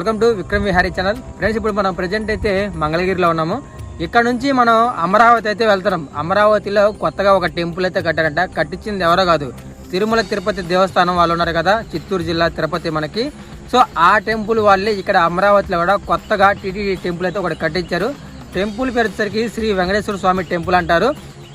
Welcome to Vikram Vihari channel. Friends ఇప్పుడు మనం present అయితే మంగళగిరిలో ఉన్నాము. ఇక్కడ నుంచి మనం అమరావతి అయితే వెళ్తున్నాం. అమరావతిలో కొత్తగా ఒక టెంపుల్ అయితే కట్టారంట. కట్టించింది ఎవరో కాదు. తిరుమల తిరుపతి దేవస్థానం వాళ్ళు ఉన్నారు కదా చిత్తూరు జిల్లా తిరుపతి మనకి. సో ఆ టెంపుల్ వాళ్ళే ఇక్కడ అమరావతిలో కూడా కొత్తగా టీటీడీ టెంపుల్ అయితే ఒకటి కట్టించారు. టెంపుల్ పేరు వచ్చేసరికి శ్రీ వెంకటేశ్వర స్వామి టెంపుల్ అంటారు.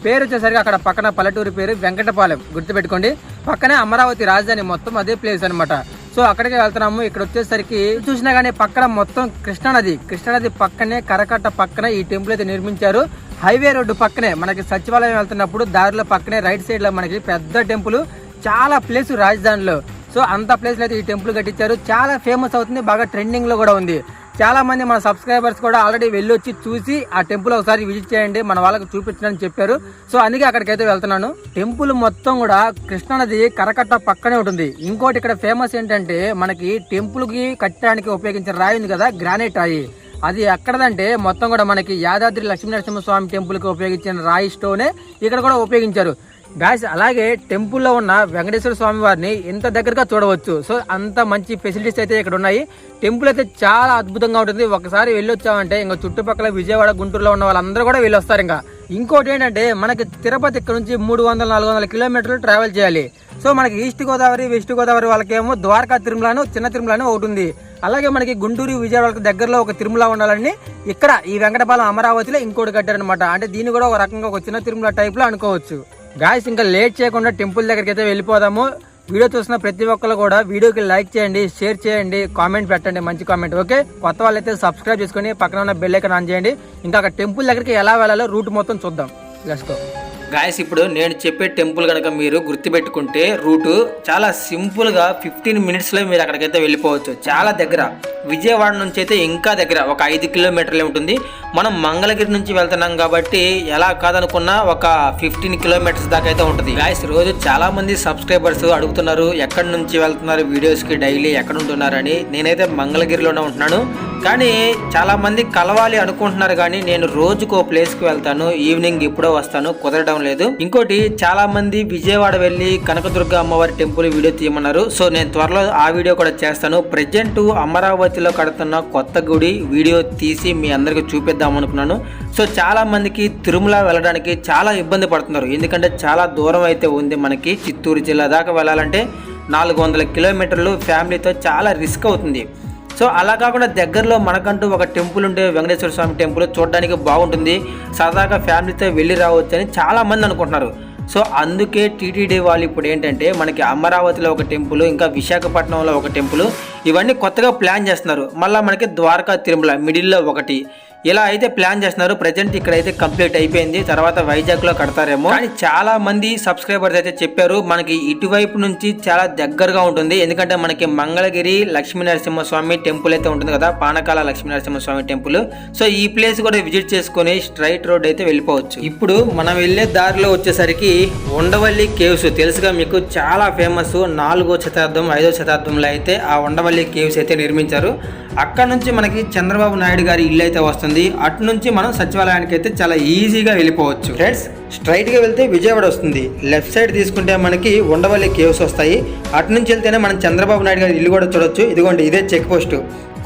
పేరు వచ్చేసరికి అక్కడ పక్కన పల్లెటూరు పేరు వెంకటపాలెం. గుర్తుపెట్టుకోండి. పక్కనే అమరావతి రాజధాని మొత్తం అదే ప్లేస్ అన్నమాట. సో అక్కడికి వెళ్తున్నాము. ఇక్కడ వచ్చేసరికి చూసినా కానీ పక్కన మొత్తం కృష్ణానది కృష్ణానది పక్కనే కరకట్ట పక్కన ఈ టెంపుల్ అయితే నిర్మించారు. హైవే రోడ్డు పక్కనే మనకి సచివాలయం వెళ్తున్నప్పుడు దారిలో పక్కనే రైట్ సైడ్లో మనకి పెద్ద టెంపుల్ చాలా ప్లేస్ రాజధానిలో. సో అంత ప్లేస్ అయితే ఈ టెంపుల్ కట్టించారు. చాలా ఫేమస్ అవుతుంది బాగా ట్రెండింగ్లో కూడా ఉంది. చాలా మంది మన సబ్స్క్రైబర్స్ కూడా ఆల్రెడీ వెళ్ళొచ్చి చూసి ఆ టెంపుల్ ఒకసారి విజిట్ చేయండి మన వాళ్ళకి చూపించడానికి చెప్పారు. సో అందుకే అక్కడికైతే వెళ్తున్నాను. టెంపుల్ మొత్తం కూడా కృష్ణానది కరకట్ట పక్కనే ఉంటుంది. ఇంకోటి ఇక్కడ ఫేమస్ ఏంటంటే మనకి టెంపుల్కి కట్టడానికి ఉపయోగించిన రాయి ఉంది కదా గ్రానైట్ రాయి. అది ఎక్కడదంటే మొత్తం కూడా మనకి యాదాద్రి లక్ష్మీనరసింహ స్వామి టెంపుల్కి ఉపయోగించిన రాయి స్టోనే ఇక్కడ కూడా ఉపయోగించారు. గాయస్ అలాగే టెంపుల్లో ఉన్న వెంకటేశ్వర స్వామి వారిని ఎంత దగ్గరగా చూడవచ్చు. సో అంత మంచి ఫెసిలిటీస్ అయితే ఇక్కడ ఉన్నాయి. టెంపుల్ అయితే చాలా అద్భుతంగా ఉంటుంది. ఒకసారి వెళ్ళొచ్చామంటే ఇంకా చుట్టుపక్కల విజయవాడ గుంటూరులో ఉన్న వాళ్ళందరూ కూడా వెళ్ళొస్తారు ఇంకా. ఇంకోటి ఏంటంటే మనకి తిరుపతి ఇక్కడ నుంచి మూడు వందల నాలుగు వందల కిలోమీటర్లు ట్రావెల్ చేయాలి. సో మనకి ఈస్ట్ గోదావరి వెస్ట్ గోదావరి వాళ్ళకేమో ద్వారకా తిరుమలను చిన్న తిరుమలను ఒకటి ఉంది. అలాగే మనకి గుంటూరు విజయవాడకు దగ్గరలో ఒక తిరుమల ఉండాలని ఇక్కడ ఈ వెంకటపాలెం అమరావతిలో ఇంకోటి కట్టారనమాట అంటే దీన్ని కూడా ఒక రకంగా ఒక చిన్న తిరుమల టైప్లో అనుకోవచ్చు. గాయస్ ఇంకా లేట్ చేయకుండా టెంపుల్ దగ్గరికి అయితే వెళ్ళిపోదాము. వీడియో చూసిన ప్రతి ఒక్కరు కూడా వీడియోకి లైక్ చేయండి షేర్ చేయండి కామెంట్ పెట్టండి మంచి కామెంట్ ఓకే? కొత్త వాళ్ళైతే సబ్స్క్రైబ్ చేసుకొని పక్కన ఉన్న బెల్ ఐకాన్ ఆన్ చేయండి. ఇంకా అక్కడ టెంపుల్ దగ్గరికి ఎలా వెళ్ళాలో రూట్ మొత్తం చూద్దాం. లెట్స్ గో గాయస్ ఇప్పుడు నేను చెప్పే టెంపుల్ కనుక మీరు గుర్తుపెట్టుకుంటే రూటు చాలా సింపుల్గా ఫిఫ్టీన్ మినిట్స్లో మీరు అక్కడికైతే వెళ్ళిపోవచ్చు. చాలా దగ్గర. విజయవాడ నుంచి అయితే ఇంకా దగ్గర. ఒక ఐదు కిలోమీటర్లే ఉంటుంది. మనం మంగళగిరి నుంచి వెళ్తున్నాం కాబట్టి ఎలా కాదనుకున్నా ఒక ఫిఫ్టీన్ కిలోమీటర్స్ దాకా అయితే ఉంటుంది. గాయస్ రోజు చాలామంది సబ్స్క్రైబర్స్ అడుగుతున్నారు ఎక్కడి నుంచి వెళ్తున్నారు వీడియోస్కి డైలీ ఎక్కడ ఉంటున్నారని. నేనైతే మంగళగిరిలోనే ఉంటున్నాను. కానీ చాలా మంది కలవాలి అనుకుంటున్నారు కానీ నేను రోజుకో ప్లేస్కి వెళ్తాను ఈవినింగ్ ఇప్పుడో వస్తాను కుదరడం లేదు. ఇంకోటి చాలా మంది విజయవాడ వెళ్ళి కనకదుర్గ అమ్మవారి టెంపుల్ వీడియో తీయమన్నారు. సో నేను త్వరలో ఆ వీడియో కూడా చేస్తాను. ప్రజెంట్ అమరావతిలో కడుతున్న కొత్త గుడి వీడియో తీసి మీ అందరికి చూపిద్దాం అనుకున్నాను. సో చాలా మందికి తిరుమల వెళ్ళడానికి చాలా ఇబ్బంది పడుతున్నారు. ఎందుకంటే చాలా దూరం అయితే ఉంది మనకి. చిత్తూరు జిల్లా దాకా వెళ్ళాలంటే నాలుగు వందల కిలోమీటర్లు ఫ్యామిలీతో చాలా రిస్క్ అవుతుంది. సో అలా కాకుండా దగ్గరలో మనకంటూ ఒక టెంపుల్ ఉంటే వెంకటేశ్వర స్వామి టెంపుల్ చూడడానికి బాగుంటుంది. సరదాగా ఫ్యామిలీతో వెళ్ళి రావచ్చు అని చాలా మంది అనుకుంటున్నారు. సో అందుకే టీటీడీ వాళ్ళు ఇప్పుడు ఏంటంటే మనకి అమరావతిలో ఒక టెంపుల్ ఇంకా విశాఖపట్నంలో ఒక టెంపుల్ ఇవన్నీ కొత్తగా ప్లాన్ చేస్తున్నారు. మళ్ళీ మనకి ద్వారకా తిరుమల మిడిల్లో ఒకటి. ఇలా అయితే ప్లాన్ చేస్తున్నారు. ప్రజెంట్ ఇక్కడైతే కంప్లీట్ అయిపోయింది. తర్వాత వైజాగ్లో కడతారేమో. కానీ చాలా మంది సబ్స్క్రైబర్స్ అయితే చెప్పారు మనకి ఇటువైపు నుంచి చాలా దగ్గరగా ఉంటుంది. ఎందుకంటే మనకి మంగళగిరి లక్ష్మీ నరసింహస్వామి టెంపుల్ అయితే ఉంటుంది కదా పానకాల లక్ష్మీ నరసింహస్వామి టెంపుల్. సో ఈ ప్లేస్ కూడా విజిట్ చేసుకుని స్ట్రైట్ రోడ్ అయితే వెళ్ళిపోవచ్చు. ఇప్పుడు మనం వెళ్ళే దారిలో వచ్చేసరికి ఉండవల్లి కేవ్స్. తెలుసుగా మీకు చాలా ఫేమస్ నాలుగో శతాబ్దం ఐదో శతాబ్దంలో అయితే ఆ ఉండవల్లి కేవ్స్ అయితే నిర్మించారు. అక్కడ నుంచి మనకి చంద్రబాబు నాయుడు గారి ఇల్లు అయితే వస్తుంది. అటు నుంచి మనం సచివాలయానికి అయితే చాలా ఈజీగా వెళ్ళిపోవచ్చు. ఫ్రెండ్స్ స్ట్రైట్గా వెళ్తే విజయవాడ వస్తుంది. లెఫ్ట్ సైడ్ తీసుకుంటే మనకి ఉండవల్లి కేవ్స్ వస్తాయి. అటు నుంచి వెళ్తేనే మనం చంద్రబాబు నాయుడు గారి ఇల్లు కూడా చూడొచ్చు. ఇదిగోండి ఇదే చెక్ పోస్ట్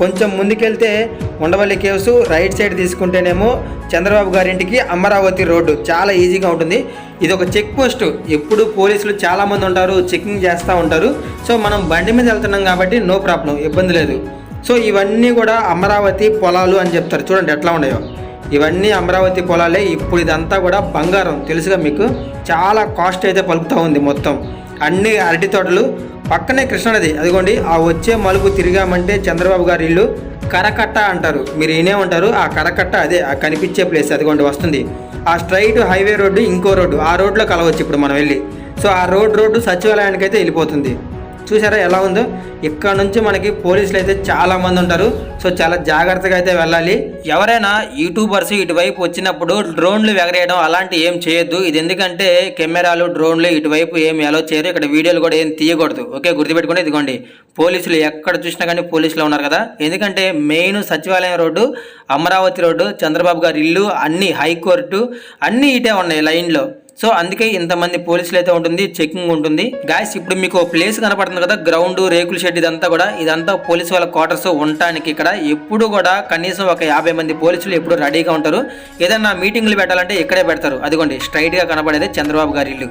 కొంచెం ముందుకెళ్తే ఉండవల్లి కేవ్స్ రైట్ సైడ్ తీసుకుంటేనేమో చంద్రబాబు గారింటికి అమరావతి రోడ్డు. చాలా ఈజీగా ఉంటుంది. ఇది ఒక చెక్ పోస్ట్ ఎప్పుడు పోలీసులు చాలామంది ఉంటారు చెకింగ్ చేస్తూ ఉంటారు. సో మనం బండి మీద వెళ్తున్నాం కాబట్టి నో ప్రాబ్లం ఇబ్బంది లేదు. సో ఇవన్నీ కూడా అమరావతి పొలాలు అని చెప్తారు. చూడండి ఎట్లా ఉన్నాయో. ఇవన్నీ అమరావతి పొలాలే. ఇప్పుడు ఇదంతా కూడా బంగారం. తెలుసుగా మీకు? చాలా కాస్ట్ అయితే పలుకుతూ ఉంది మొత్తం. అన్ని అరటి తోటలు. పక్కనే కృష్ణది అదిగోండి ఆ వచ్చే మలుపు తిరిగామంటే చంద్రబాబు గారి ఇల్లు కరకట్ట అంటారు. మీరు ఏనే ఉంటారు. ఆ కరకట్ట అదే ఆ కనిపించే ప్లేస్ అదిగోండి వస్తుంది. ఆ స్ట్రైట్ హైవే రోడ్డు ఇంకో రోడ్డు. ఆ రోడ్లో కలవచ్చు ఇప్పుడు మనం వెళ్ళి. సో ఆ రోడ్ రోడ్డు సచివాలయానికి అయితే వెళ్ళిపోతుంది. చూసారా ఎలా ఉందో? ఇక్కడ నుంచి మనకి పోలీసులు అయితే చాలా మంది ఉంటారు. సో చాలా జాగ్రత్తగా అయితే వెళ్ళాలి. ఎవరైనా యూట్యూబర్స్ ఇటువైపు వచ్చినప్పుడు డ్రోన్లు ఎగరేయడం అలాంటి ఏం చేయొద్దు. ఇది ఎందుకంటే కెమెరాలు డ్రోన్లు ఇటువైపు ఏం ఎలా చేయరు. ఇక్కడ వీడియోలు కూడా ఏం తీయకూడదు. ఓకే గుర్తుపెట్టుకోండి ఇదిగోండి. పోలీసులు ఎక్కడ చూసినా కానీ పోలీసులు ఉన్నారు కదా. ఎందుకంటే మెయిన్ సచివాలయం రోడ్డు అమరావతి రోడ్డు చంద్రబాబు గారి ఇల్లు అన్ని హైకోర్టు అన్నీ ఇటే ఉన్నాయి లైన్లో. సో అందుకే ఇంతమంది పోలీసులు అయితే ఉంటుంది చెకింగ్ ఉంటుంది. గాయస్ ఇప్పుడు మీకు ప్లేస్ కనపడుతుంది కదా గ్రౌండ్ రేకుల షెడ్ ఇదంతా కూడా. ఇదంతా పోలీసు వాళ్ళ క్వార్టర్స్ ఉండటానికి ఇక్కడ ఎప్పుడు కూడా కనీసం ఒక యాభై మంది పోలీసులు ఎప్పుడు రెడీగా ఉంటారు. ఏదైనా మీటింగ్లు పెట్టాలంటే ఇక్కడే పెడతారు. అదిగోండి స్ట్రైట్గా కనపడేది చంద్రబాబు గారి ఇల్లు.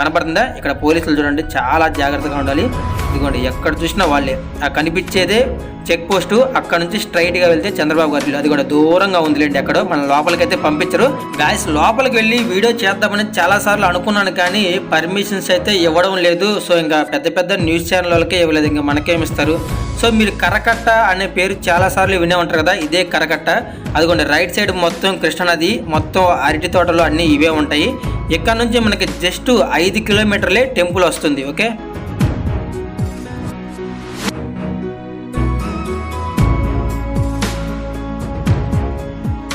కనపడుతుందా ఇక్కడ పోలీసులు చూడండి చాలా జాగ్రత్తగా ఉండాలి. ఇదిగోండి ఎక్కడ చూసినా వాళ్ళే. ఆ కనిపించేదే చెక్ పోస్ట్ అక్కడ నుంచి స్ట్రైట్గా వెళ్తే చంద్రబాబు గారి అది కూడా దూరంగా ఉందిలేండి అక్కడ మన లోపలికైతే పంపించరు. గాయస్ లోపలికి వెళ్ళి వీడియో చేద్దామని చాలా సార్లు అనుకున్నాను కానీ పర్మిషన్స్ అయితే ఇవ్వడం లేదు. సో ఇంకా పెద్ద పెద్ద న్యూస్ ఛానల్ వాళ్ళకే ఇవ్వలేదు. ఇంకా మనకేమి ఇస్తారు? సో మీరు కరకట్ట అనే పేరు చాలా సార్లు వినే ఉంటారు కదా ఇదే కరకట్ట. అదిగోండి రైట్ సైడ్ మొత్తం కృష్ణానది మొత్తం అరటి తోటలు అన్నీ ఇవే ఉంటాయి. ఇక్కడ నుంచి మనకి జస్ట్ ఐదు కిలోమీటర్లే టెంపుల్ వస్తుంది ఓకే?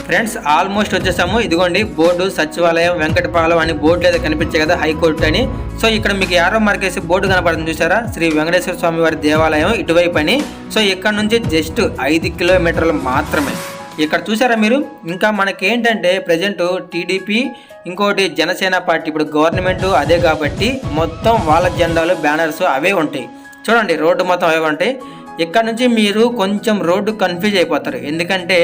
ఫ్రెండ్స్ ఆల్మోస్ట్ వచ్చేసాము. ఇదిగోండి బోర్డు సచివాలయం వెంకటపాలెం అని బోర్డు లేదా కనిపించే కదా హైకోర్టు అని. సో ఇక్కడ మీకు యారో మార్కేసి బోర్డు కనపడుతుంది చూసారా? శ్రీ వెంకటేశ్వర స్వామి వారి దేవాలయం ఇటువైపు అని. సో ఇక్కడ నుంచి జస్ట్ ఐదు కిలోమీటర్లు మాత్రమే. ఇక్కడ చూసారా మీరు? ఇంకా మనకేంటంటే ప్రజెంట్ టీడీపీ ఇంకోటి జనసేన పార్టీ ఇప్పుడు గవర్నమెంట్ అదే కాబట్టి మొత్తం వాళ్ళ జెండాలు బ్యానర్స్ అవే ఉంటాయి. చూడండి రోడ్డు మొత్తం అవే ఉంటాయి. ఇక్కడ నుంచి మీరు కొంచెం రోడ్డు కన్ఫ్యూజ్ అయిపోతారు. ఎందుకంటే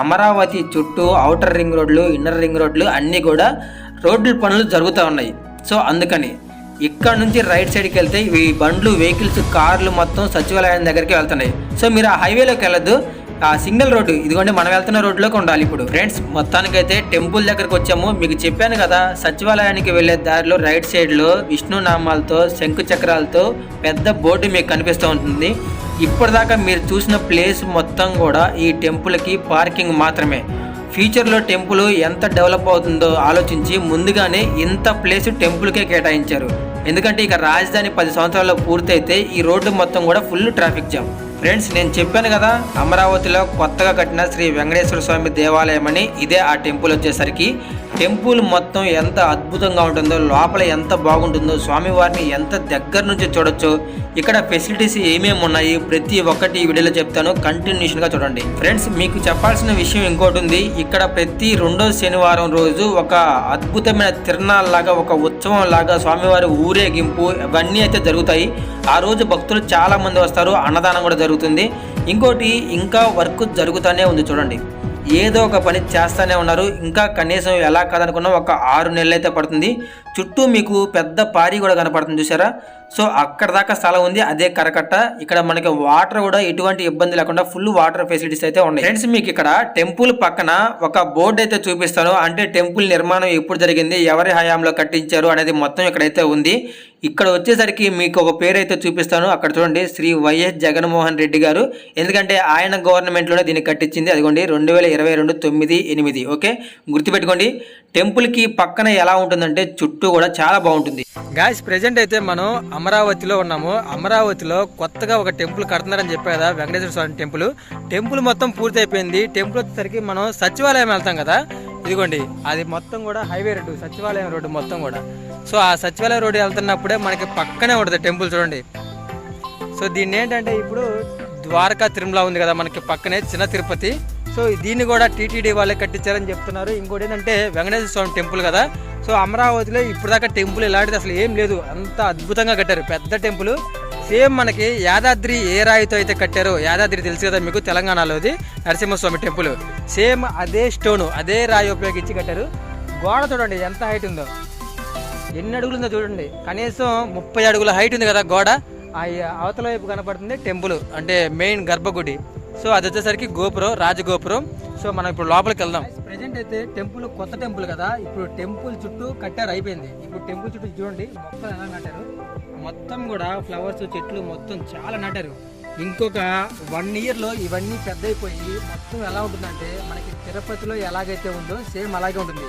అమరావతి చుట్టూ అవుటర్ రింగ్ రోడ్లు ఇన్నర్ రింగ్ రోడ్లు అన్నీ కూడా రోడ్ల పనులు జరుగుతూ ఉన్నాయి. సో అందుకని ఇక్కడ నుంచి రైట్ సైడ్కి వెళ్తే ఈ బండ్లు వెహికల్స్ కార్లు మొత్తం సచివాలయం దగ్గరికి వెళ్తున్నాయి. సో మీరు ఆ హైవేలోకి వెళ్ళొద్దు. ఆ సింగిల్ రోడ్డు ఇదిగోండి మనం వెళ్తున్న రోడ్లోకి ఉండాలి ఇప్పుడు. ఫ్రెండ్స్ మొత్తానికైతే టెంపుల్ దగ్గరకు వచ్చాము. మీకు చెప్పాను కదా సచివాలయానికి వెళ్ళే దారిలో రైట్ సైడ్లో విష్ణు నామాలతో శంకు చక్రాలతో పెద్ద బోర్డు మీకు కనిపిస్తూ ఉంటుంది. ఇప్పటిదాకా మీరు చూసిన ప్లేస్ మొత్తం కూడా ఈ టెంపుల్కి పార్కింగ్ మాత్రమే. ఫ్యూచర్లో టెంపుల్ ఎంత డెవలప్ అవుతుందో ఆలోచించి ముందుగానే ఇంత ప్లేస్ టెంపుల్కే కేటాయించారు. ఎందుకంటే ఇక రాజధాని పది సంవత్సరాల్లో పూర్తయితే ఈ రోడ్డు మొత్తం కూడా ఫుల్ ట్రాఫిక్ జామ్. ఫ్రెండ్స్ నేను చెప్పాను కదా అమరావతిలో కొత్తగా కట్టిన శ్రీ వెంకటేశ్వర స్వామి దేవాలయం అని ఇదే ఆ టెంపుల్ వచ్చేసరికి. టెంపుల్ మొత్తం ఎంత అద్భుతంగా ఉంటుందో లోపల ఎంత బాగుంటుందో స్వామివారిని ఎంత దగ్గర నుంచి చూడొచ్చో ఇక్కడ ఫెసిలిటీస్ ఏమేమి ఉన్నాయి? ప్రతి ఒక్కటి ఈ వీడియోలో చెప్తాను. కంటిన్యూషన్గా చూడండి. ఫ్రెండ్స్ మీకు చెప్పాల్సిన విషయం ఇంకోటి ఉంది. ఇక్కడ ప్రతి రెండో శనివారం రోజు ఒక అద్భుతమైన తిరణాల లాగా ఒక ఉత్సవం లాగా స్వామివారి ఊరేగింపు ఇవన్నీ అయితే జరుగుతాయి. ఆ రోజు భక్తులు చాలా మంది వస్తారు. అన్నదానం కూడా జరుగుతుంది. ఇంకోటి ఇంకా వర్క్ జరుగుతూనే ఉంది చూడండి. ఏదో ఒక పని చేస్తూనే ఉన్నారు. ఇంకా కనీసం ఎలా కాదనుకున్నా ఒక ఆరు నెలలు అయితే పడుతుంది. చుట్టూ మీకు పెద్ద పారి కూడా కనపడుతుంది చూసారా సో అక్కడ దాకా స్థలం ఉంది అదే కరకట్ట. ఇక్కడ మనకి వాటర్ కూడా ఎటువంటి ఇబ్బంది లేకుండా ఫుల్ వాటర్ ఫెసిలిటీస్ అయితే ఉన్నాయి. ఫ్రెండ్స్ మీకు ఇక్కడ టెంపుల్ పక్కన ఒక బోర్డు అయితే చూపిస్తాను. అంటే టెంపుల్ నిర్మాణం ఎప్పుడు జరిగింది ఎవరి హయాంలో కట్టించారు అనేది మొత్తం ఇక్కడైతే ఉంది. ఇక్కడ వచ్చేసరికి మీకు ఒక పేరు అయితే చూపిస్తాను. అక్కడ చూడండి శ్రీ వైఎస్ జగన్మోహన్ రెడ్డి గారు. ఎందుకంటే ఆయన గవర్నమెంట్లోనే దీన్ని కట్టించింది. అదిగోండి రెండు వేల ఇరవై రెండు తొమ్మిది ఎనిమిది ఓకే? గుర్తుపెట్టుకోండి టెంపుల్కి పక్కన ఎలా ఉంటుందంటే చుట్టూ కూడా చాలా బాగుంటుంది. గాయస్ ప్రెజెంట్ అయితే మనం అమరావతిలో ఉన్నాము. అమరావతిలో కొత్తగా ఒక టెంపుల్ కడుతున్నారని చెప్పారు కదా వెంకటేశ్వర స్వామి టెంపుల్. టెంపుల్ మొత్తం పూర్తి అయిపోయింది టెంపుల్ వచ్చేసరికి మనం సచివాలయం వెళ్తాం కదా. ఇదిగోండి అది మొత్తం కూడా హైవే రోడ్డు సచివాలయం రోడ్డు మొత్తం కూడా. సో ఆ సచివాలయం రోడ్డు వెళ్తున్నప్పుడే మనకి పక్కనే ఉంటుంది టెంపుల్ చూడండి. సో దీన్ని ఏంటంటే ఇప్పుడు ద్వారకా తిరుమల ఉంది కదా మనకి పక్కనే చిన్న తిరుపతి. సో దీన్ని కూడా టీటీడీ వాళ్ళే కట్టించారని చెప్తున్నారు. ఇంకోటి ఏంటంటే వెంకటేశ్వర స్వామి టెంపుల్ కదా సో అమరావతిలో ఇప్పుడు టెంపుల్ ఇలాంటిది అసలు ఏం లేదు. అంత అద్భుతంగా కట్టారు. పెద్ద టెంపుల్. సేమ్ మనకి యాదాద్రి ఏ రాయితో అయితే కట్టారో యాదాద్రి తెలుసు కదా మీకు తెలంగాణలోది నరసింహస్వామి టెంపుల్. సేమ్ అదే స్టోను అదే రాయి ఉపయోగించి కట్టారు. గోడ చూడండి ఎంత హైట్ ఉందో. ఎన్ని అడుగులు ఉందో చూడండి. కనీసం ముప్పై అడుగుల హైట్ ఉంది కదా గోడ. ఆ అవతల వైపు కనపడుతుంది టెంపుల్ అంటే మెయిన్ గర్భగుడి. సో అది వచ్చేసరికి గోపురం రాజగోపురం. సో మనం ఇప్పుడు లోపలికి వెళ్దాం. ప్రెసెంట్ అయితే టెంపుల్ కొత్త టెంపుల్ కదా. ఇప్పుడు టెంపుల్ చుట్టూ కట్టారు అయిపోయింది. ఇప్పుడు టెంపుల్ చుట్టూ చూడండి మొత్తం ఎలా నాటారు? మొత్తం కూడా ఫ్లవర్స్ చెట్లు మొత్తం చాలా నాటారు. ఇంకొక వన్ ఇయర్లో ఇవన్నీ పెద్ద అయిపోయి మొత్తం ఎలా ఉంటుందంటే మనకి తిరుపతిలో ఎలాగైతే ఉందో సేమ్ అలాగే ఉంటుంది.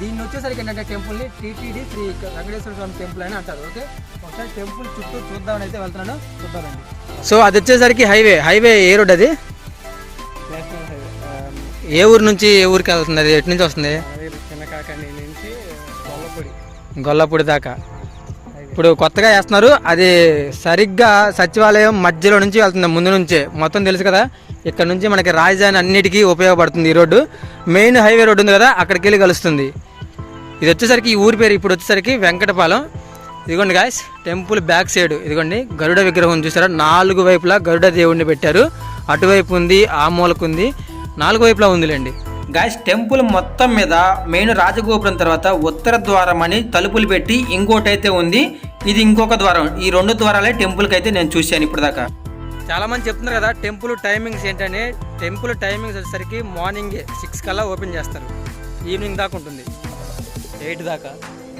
దీన్ని వచ్చేసరికి ఏంటంటే టెంపుల్ని టీటీడీ శ్రీ వెంకటేశ్వర స్వామి టెంపుల్ అని అంటారు. ఓకే? ఒకసారి టెంపుల్ చుట్టూ చూద్దామని అయితే వెళ్తున్నాను. చూద్దామండి. సో అది వచ్చేసరికి హైవే హైవే ఏ రోడ్ అది? ఏ ఊరు నుంచి ఏ ఊరికి వెళ్తుంది అది ఎటు నుంచి వస్తుంది? నుంచి గొల్లపొడి. గొల్లపూడి దాకా. ఇప్పుడు కొత్తగా వేస్తున్నారు. అది సరిగ్గా సచివాలయం మధ్యలో నుంచి వెళ్తుంది ముందు నుంచే. మొత్తం తెలుసు కదా ఇక్కడ నుంచి మనకి రాజధాని అన్నిటికీ ఉపయోగపడుతుంది ఈ రోడ్డు. మెయిన్ హైవే రోడ్డు ఉంది కదా అక్కడికి వెళ్ళి కలుస్తుంది. ఇది వచ్చేసరికి ఈ ఊరి పేరు ఇప్పుడు వచ్చేసరికి వెంకటపాలెం. ఇదిగోండి గాయస్ టెంపుల్ బ్యాక్ సైడ్. ఇదిగోండి గరుడ విగ్రహం చూసారా? నాలుగు వైపులా గరుడ దేవుడిని పెట్టారు. అటువైపు ఉంది ఆ మూలకు ఉంది. నాలుగు వైపులా ఉందిలేండి. గాయస్ టెంపుల్ మొత్తం మీద మెయిన్ రాజగోపురం తర్వాత ఉత్తర ద్వారం అని తలుపులు పెట్టి ఇంకోటి అయితే ఉంది. ఇది ఇంకొక ద్వారం. ఈ రెండు ద్వారాలే టెంపుల్కి అయితే నేను చూశాను ఇప్పుడు దాకా చాలా మంది చెప్తున్నారు కదా టెంపుల్ టైమింగ్స్ ఏంటని. టెంపుల్ టైమింగ్స్ వచ్చేసరికి మార్నింగ్ సిక్స్ కల్లా ఓపెన్ చేస్తారు. ఈవినింగ్ దాకా ఉంటుంది. ఎయిట్ దాకా.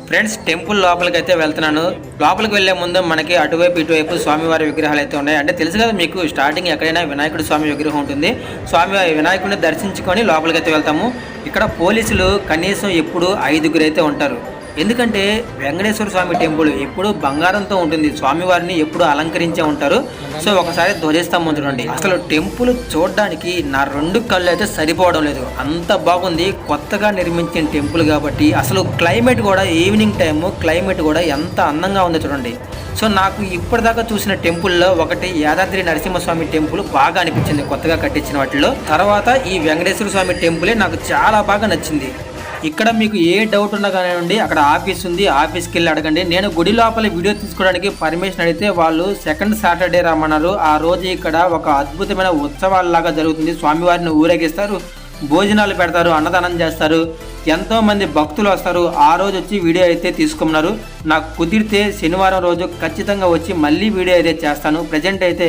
ఫ్రెండ్స్ టెంపుల్ లోపలికి అయితే వెళ్తున్నాను. లోపలికి వెళ్ళే ముందు మనకి అటువైపు ఇటువైపు స్వామివారి విగ్రహాలు అయితే ఉన్నాయి. అంటే తెలుసు కదా మీకు స్టార్టింగ్ ఎక్కడైనా వినాయకుడు స్వామి విగ్రహం ఉంటుంది. స్వామి వినాయకుడిని దర్శించుకొని లోపలికి అయితే వెళ్తాము. ఇక్కడ పోలీసులు కనీసం ఎప్పుడు ఐదుగురు అయితే ఉంటారు. ఎందుకంటే వెంకటేశ్వర స్వామి టెంపుల్ ఎప్పుడు బంగారంతో ఉంటుంది. స్వామివారిని ఎప్పుడు అలంకరించే ఉంటారు. సో ఒకసారి ధ్వజస్తంభం చూడండి. అసలు టెంపుల్ చూడడానికి నా రెండు కళ్ళు అయితే సరిపోవడం లేదు. అంత బాగుంది. కొత్తగా నిర్మించిన టెంపుల్ కాబట్టి అసలు క్లైమేట్ కూడా ఈవినింగ్ టైము క్లైమేట్ కూడా ఎంత అందంగా ఉందో చూడండి. సో నాకు ఇప్పటిదాకా చూసిన టెంపుల్లో ఒకటి యాదాద్రి నరసింహస్వామి టెంపుల్ బాగా అనిపించింది కొత్తగా కట్టించిన వాటిలో తర్వాత ఈ వెంకటేశ్వర స్వామి టెంపులే నాకు చాలా బాగా నచ్చింది. ఇక్కడ మీకు ఏ డౌట్ ఉన్నా కానివ్వండి అక్కడ ఆఫీస్ ఉంది ఆఫీస్కి వెళ్ళి అడగండి. నేను గుడి లోపల వీడియో తీసుకోవడానికి పర్మిషన్ అడిగితే వాళ్ళు సెకండ్ సాటర్డే రమ్మన్నారు. ఆ రోజు ఇక్కడ ఒక అద్భుతమైన ఉత్సవాలలాగా జరుగుతుంది. స్వామివారిని ఊరేగిస్తారు భోజనాలు పెడతారు అన్నదానం చేస్తారు. ఎంతో మంది భక్తులు వస్తారు. ఆ రోజు వచ్చి వీడియో అయితే తీసుకున్నారు. నాకు కుదిరితే శనివారం రోజు ఖచ్చితంగా వచ్చి మళ్ళీ వీడియో అయితే చేస్తాను. ప్రజెంట్ అయితే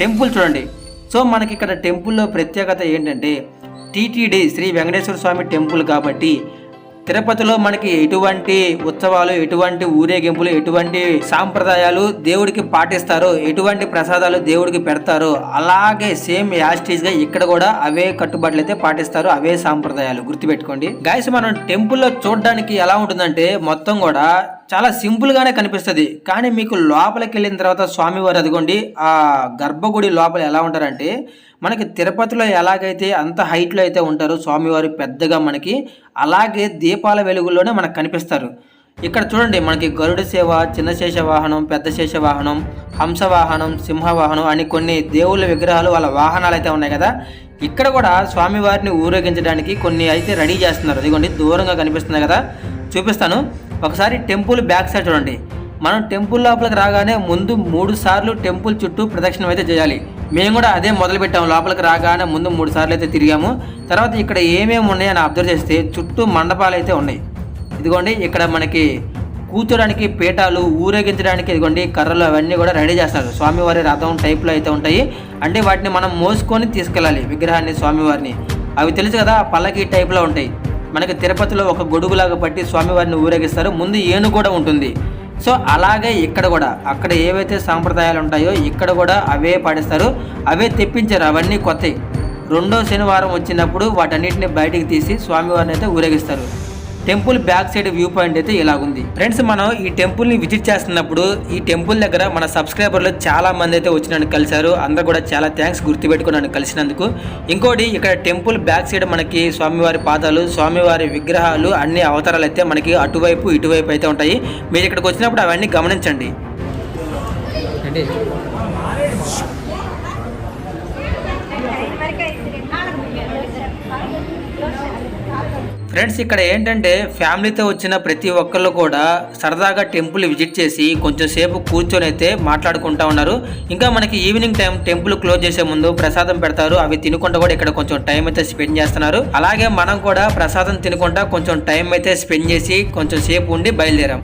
టెంపుల్ చూడండి. సో మనకి ఇక్కడ టెంపుల్లో ప్రత్యేకత ఏంటంటే టీటీడీ శ్రీ వెంకటేశ్వర స్వామి టెంపుల్ కాబట్టి తిరుపతిలో మనకి ఎటువంటి ఉత్సవాలు ఎటువంటి ఊరేగింపులు ఎటువంటి సాంప్రదాయాలు దేవుడికి పాటిస్తారో ఎటువంటి ప్రసాదాలు దేవుడికి పెడతారో అలాగే సేమ్ యాస్టీజ్గా ఇక్కడ కూడా అవే కట్టుబాట్లు అయితే పాటిస్తారు అవే సాంప్రదాయాలు గుర్తుపెట్టుకోండి. గాయస్ మనం టెంపుల్లో చూడడానికి ఎలా ఉంటుందంటే మొత్తం కూడా చాలా సింపుల్గానే కనిపిస్తుంది. కానీ మీకు లోపలికి వెళ్ళిన తర్వాత స్వామివారు అదిగోండి ఆ గర్భగుడి లోపల ఎలా ఉంటారంటే మనకి తిరుపతిలో ఎలాగైతే అంత హైట్లో అయితే ఉంటారో స్వామివారు పెద్దగా మనకి అలాగే దీపాల వెలుగులోనే మనకు కనిపిస్తారు. ఇక్కడ చూడండి మనకి గరుడ సేవ చిన్న శేష వాహనం పెద్ద శేష వాహనం హంస వాహనం సింహ వాహనం అని కొన్ని దేవుళ్ళ విగ్రహాలు వాళ్ళ వాహనాలు అయితే ఉన్నాయి కదా. ఇక్కడ కూడా స్వామివారిని ఊరేగించడానికి కొన్ని అయితే రెడీ చేస్తున్నారు. ఇదిగోండి దూరంగా కనిపిస్తుంది కదా. చూపిస్తాను. ఒకసారి టెంపుల్ బ్యాక్ సైడ్ చూడండి. మనం టెంపుల్ లోపలికి రాగానే ముందు మూడు సార్లు టెంపుల్ చుట్టూ ప్రదక్షిణం అయితే చేయాలి. మేము కూడా అదే మొదలు పెట్టాము లోపలికి రాగానే ముందు మూడు సార్లు అయితే తిరిగాము. తర్వాత ఇక్కడ ఏమేమి ఉన్నాయని అబ్జర్వ్ చేస్తే చుట్టూ మండపాలు అయితే ఉన్నాయి. ఇదిగోండి ఇక్కడ మనకి కూర్చోడానికి పీఠాలు ఊరేగించడానికి ఇదిగోండి కర్రలు అవన్నీ కూడా రెడీ చేస్తారు స్వామివారి రథం టైప్లో అయితే ఉంటాయి. అంటే వాటిని మనం మోసుకొని తీసుకెళ్ళాలి విగ్రహాన్ని స్వామివారిని. అవి తెలుసు కదా పల్లకి టైప్లో ఉంటాయి. మనకి తిరుపతిలో ఒక గొడుగులాగా పట్టి స్వామివారిని ఊరేగిస్తారు. ముందు ఏను కూడా ఉంటుంది. సో అలాగే ఇక్కడ కూడా అక్కడ ఏవైతే సాంప్రదాయాలు ఉంటాయో ఇక్కడ కూడా అవే పాటిస్తారు. అవే తెప్పించారు. అవన్నీ కొత్తవి రెండో శనివారం వచ్చినప్పుడు వాటన్నిటిని బయటికి తీసి స్వామివారిని అయితే ఊరేగిస్తారు. Temple back side view point అయితే ఇలాగుంది. ఫ్రెండ్స్ మనం ఈ టెంపుల్ని విజిట్ చేస్తున్నప్పుడు ఈ టెంపుల్ దగ్గర మన సబ్స్క్రైబర్లు చాలా మంది అయితే వచ్చి నన్ను కలిశారు. అందరు కూడా చాలా థ్యాంక్స్ గుర్తుపెట్టుకుని నన్ను కలిసినందుకు. ఇంకోటి ఇక్కడ టెంపుల్ బ్యాక్ సైడ్ మనకి స్వామివారి పాదాలు స్వామివారి విగ్రహాలు అన్ని అవతారాలు అయితే మనకి అటువైపు ఇటువైపు అయితే ఉంటాయి. మీరు ఇక్కడికి వచ్చినప్పుడు అవన్నీ గమనించండి. ఫ్రెండ్స్ ఇక్కడ ఏంటంటే ఫ్యామిలీతో వచ్చిన ప్రతి ఒక్కళ్ళు కూడా సరదాగా టెంపుల్ విజిట్ చేసి కొంచెం సేపు కూర్చొని అయితే మాట్లాడుకుంటా ఉన్నారు. ఇంకా మనకి ఈవినింగ్ టైం టెంపుల్ క్లోజ్ చేసే ముందు ప్రసాదం పెడతారు. అవి తినుకుంటా కూడా ఇక్కడ కొంచెం టైం అయితే స్పెండ్ చేస్తున్నారు. అలాగే మనం కూడా ప్రసాదం తినకుండా కొంచెం టైం అయితే స్పెండ్ చేసి కొంచెం సేపు ఉండి బయలుదేరాం.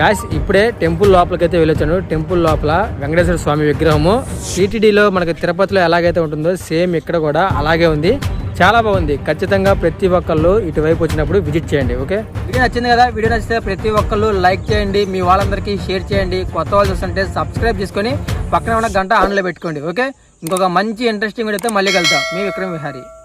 గాయస్ ఇప్పుడే టెంపుల్ లోపలికైతే వెళ్ళొచ్చాను. టెంపుల్ లోపల వెంకటేశ్వర స్వామి విగ్రహము. టీటీడీలో మనకి తిరుపతిలో ఎలాగైతే ఉంటుందో సేమ్ ఇక్కడ కూడా అలాగే ఉంది. చాలా బాగుంది. ఖచ్చితంగా ప్రతి ఒక్కళ్ళు ఇటువైపు వచ్చినప్పుడు విజిట్ చేయండి ఓకే? వీడియో నచ్చింది కదా వీడియో నచ్చితే ప్రతి ఒక్కళ్ళు లైక్ చేయండి మీ వాళ్ళందరికీ షేర్ చేయండి. కొత్త వాళ్ళు చూస్తుంటే సబ్స్క్రైబ్ చేసుకొని పక్కన ఉన్న గంట ఆన్లో పెట్టుకోండి ఓకే? ఇంకొక మంచి ఇంట్రెస్టింగ్ వీడియోతో మళ్ళీ కలుద్దాం. మీ విక్రమ్ విహారీ.